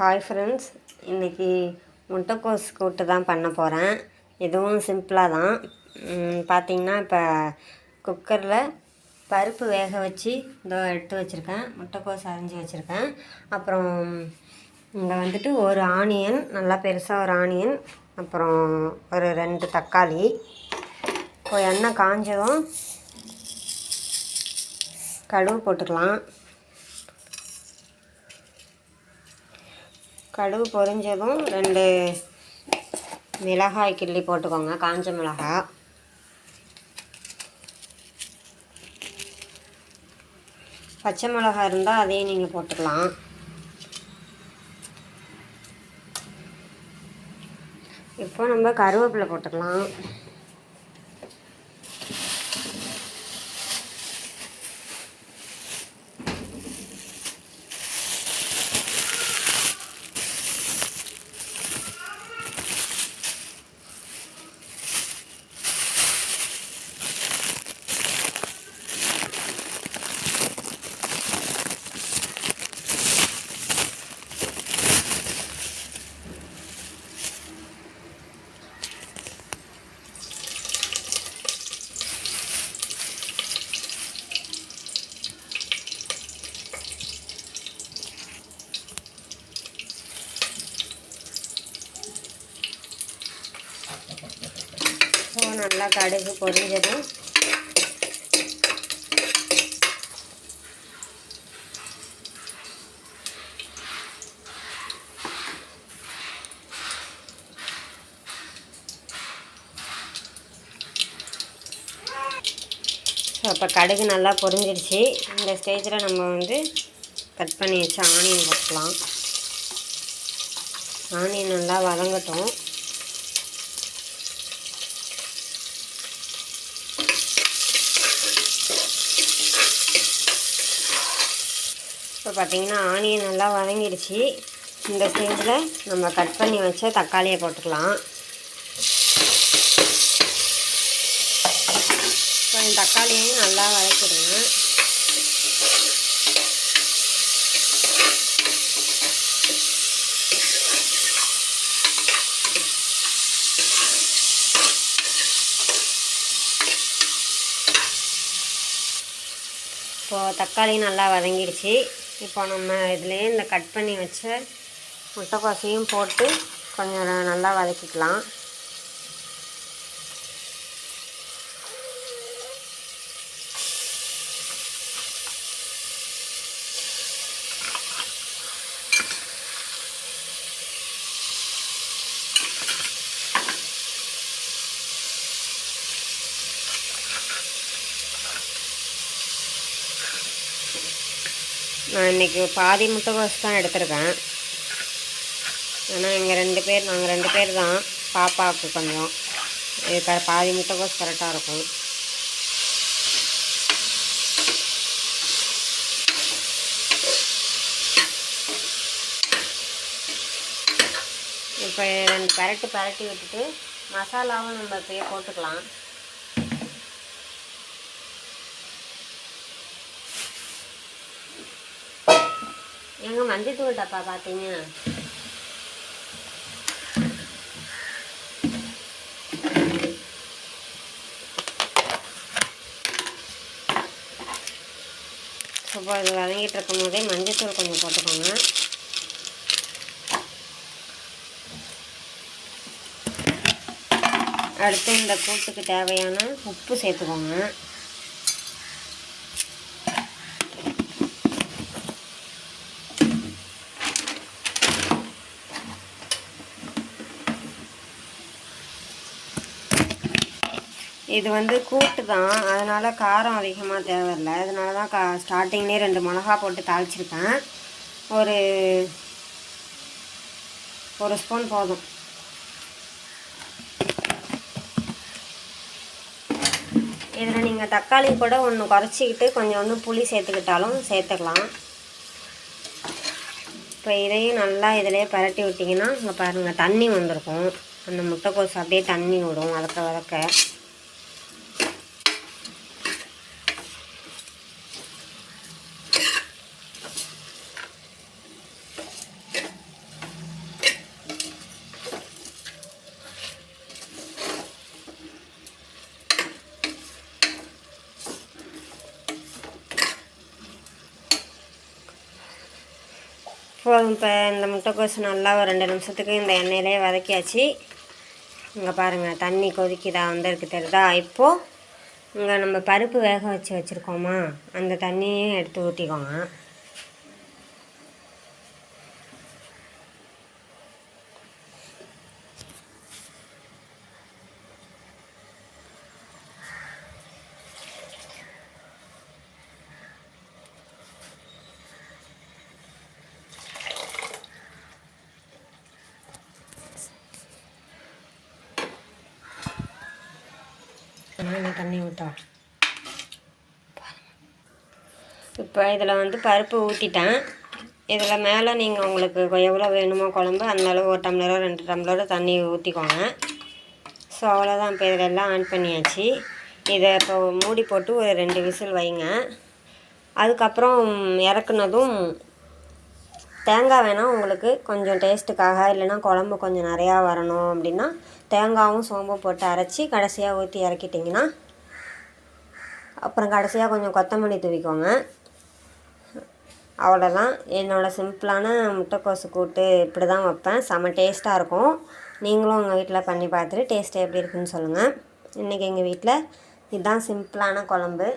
Hi friends இன்றைக்கி முட்டைக்கோஸ் கூட்டு தான் பண்ண போகிறேன் இதுவும் சிம்பிளாக தான். பார்த்திங்கன்னா பார்த்தீங்கன்னா இப்போ குக்கரில் பருப்பு வேக வச்சு இதோ எடுத்து வச்சுருக்கேன். முட்டைக்கோஸ் அரிஞ்சு வச்சுருக்கேன். அப்புறம் இங்கே வந்துட்டு ஒரு ஆனியன் நல்லா பெருசாக ஒரு ஆனியன் அப்புறம் ஒரு ரெண்டு தக்காளி. இப்போ எண்ணெய் காஞ்சதும் கடுகு போட்டுக்கலாம். கடுகு பொரிஞ்சதும் ரெண்டு மிளகாய் கிள்ளி போட்டுக்கோங்க. காஞ்ச மிளகாய் பச்சை மிளகாய் இருந்தால் அதையும் நீங்கள் போட்டுக்கலாம். இப்போ நம்ம கருவேப்பிலை போட்டுக்கலாம். நல்லா கடுகு பொரிஞ்சதும் ஸோ அப்போ கடுகு நல்லா பொரிஞ்சிடுச்சு இந்த ஸ்டேஜில் நம்ம வந்து கட் பண்ணி வச்சு ஆனியன் போட்டுக்கலாம். ஆனியன் நல்லா வதங்கட்டும். இப்போ பார்த்தீங்கன்னா ஆனியன் நல்லா வதங்கிடுச்சு. இந்த ஸ்டேஜில் நம்ம கட் பண்ணி வச்ச தக்காளியை போட்டுக்கலாம். இப்போ இந்த தக்காளியையும் நல்லா வதக்கிடுங்க. இப்போது தக்காளி நல்லா வதங்கிடுச்சு. இப்போ நம்ம இதுலேயே இந்த கட் பண்ணி வச்ச முட்டைக்கோசையும் போட்டு கொஞ்சம் நல்லா வதக்கிக்கலாம். நான் இன்றைக்கி பாதி முட்டைகோஸ் தான் எடுத்திருக்கேன். ஆனால் இங்கே ரெண்டு பேர் நாங்கள் ரெண்டு பேர் தான் பாப்பாவுக்கு கொஞ்சம். இது க பாதி முட்டைகோஸ் கரெக்டாக இருக்கும். இப்போ ரெண்டு பரட்டு பரட்டி விட்டுட்டு மசாலாவும் நம்ம இப்போயே போட்டுக்கலாம். எங்கள் மஞ்சத்தூள் டப்பா பார்த்தீங்க இப்போ இது வதங்கிட்டு இருக்கும் போதே மஞ்சத்தூள் கொஞ்சம் போட்டுக்கோங்க. அடுத்து இந்த கூட்டுக்கு தேவையான உப்பு சேர்த்துக்கோங்க. இது வந்து கூட்டு தான் அதனால் காரம் அதிகமாக தேவையில்லை. அதனால தான் கா ஸ்டார்டிங்லேயே ரெண்டு மிளகா போட்டு தாளிச்சிருக்கேன். ஒரு ஒரு ஸ்பூன் போதும். இதில் நீங்கள் தக்காளி கூட ஒன்று குறைச்சிக்கிட்டு கொஞ்சம் வந்து புளி சேர்த்துக்கிட்டாலும் சேர்த்துக்கலாம். இப்போ இதையும் நல்லா இதிலே பரட்டி விட்டிங்கன்னா இங்கே பாருங்கள் தண்ணி வந்திருக்கும். அந்த முட்டைக்கோஸ் அப்படியே தண்ணி விடும் வதக்க வதக்க. போதும் இப்போ இந்த முட்டைக்கோஸ் நல்லா ஒரு ரெண்டு நிமிஷத்துக்கு இந்த எண்ணெயிலே வதக்கியாச்சு. இங்கே பாருங்கள் தண்ணி கொதிக்குதா வந்திருக்கு தெரியுதா? இப்போது இங்கே நம்ம பருப்பு வேக வச்சு வச்சுருக்கோமா அந்த தண்ணியும் எடுத்து ஊற்றிக்கோங்க நான் தண்ணி ஊற்றா இப்போ இதில் வந்து பருப்பு ஊற்றிட்டேன் இதில் மேலே நீங்கள் உங்களுக்கு எவ்வளோ வேணுமோ குழம்பு அந்தளவு ஒரு டம்ளரோ ரெண்டு டம்ளரோ தண்ணி ஊற்றிக்கோங்க ஸோ அவ்வளோதான் இப்போ இதில் எல்லாம் ஆன் பண்ணியாச்சு. இதை இப்போ மூடி போட்டு ஒரு ரெண்டு விசில் வைங்க. அதுக்கப்புறம் இறக்குனதும் தேங்காய் வேணால் உங்களுக்கு கொஞ்சம் டேஸ்ட்டுக்காக இல்லைன்னா குழம்பு கொஞ்சம் நிறையா வரணும் அப்படின்னா தேங்காயும் சோம்பும் போட்டு அரைச்சி கடைசியாக ஊற்றி இறக்கிட்டிங்கன்னா அப்புறம் கடைசியாக கொஞ்சம் கொத்தமல்லி தூவிக்கோங்க. அவ்வளோதான் என்னோடய சிம்பிளான முட்டைக்கோசு கூட்டு இப்படி தான் வைப்பேன். செம்ம டேஸ்ட்டாக இருக்கும். நீங்களும் உங்கள் வீட்டில் பண்ணி பார்த்துட்டு டேஸ்ட்டு எப்படி இருக்குன்னு சொல்லுங்கள் இன்றைக்கி எங்கள் வீட்டில் இதுதான் சிம்பிளான குழம்பு.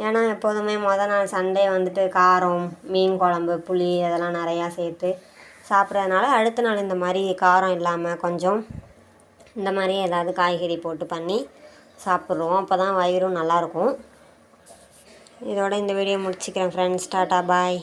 ஏன்னா எப்போதுமே மொதல் நாள் சண்டே வந்துட்டு காரம் மீன் குழம்பு புளி அதெல்லாம் நிறையா சேர்த்து சாப்பிட்றதுனால அடுத்த நாள் இந்த மாதிரி காரம் இல்லாமல் கொஞ்சம் இந்த மாதிரி ஏதாவது காய்கறி போட்டு பண்ணி சாப்பிட்ருவோம் அப்போ தான் வயிறும் நல்லாயிருக்கும் இதோட இந்த வீடியோ முடிச்சுக்கிறேன் ஃப்ரெண்ட்ஸ் டாட்டா பாய்.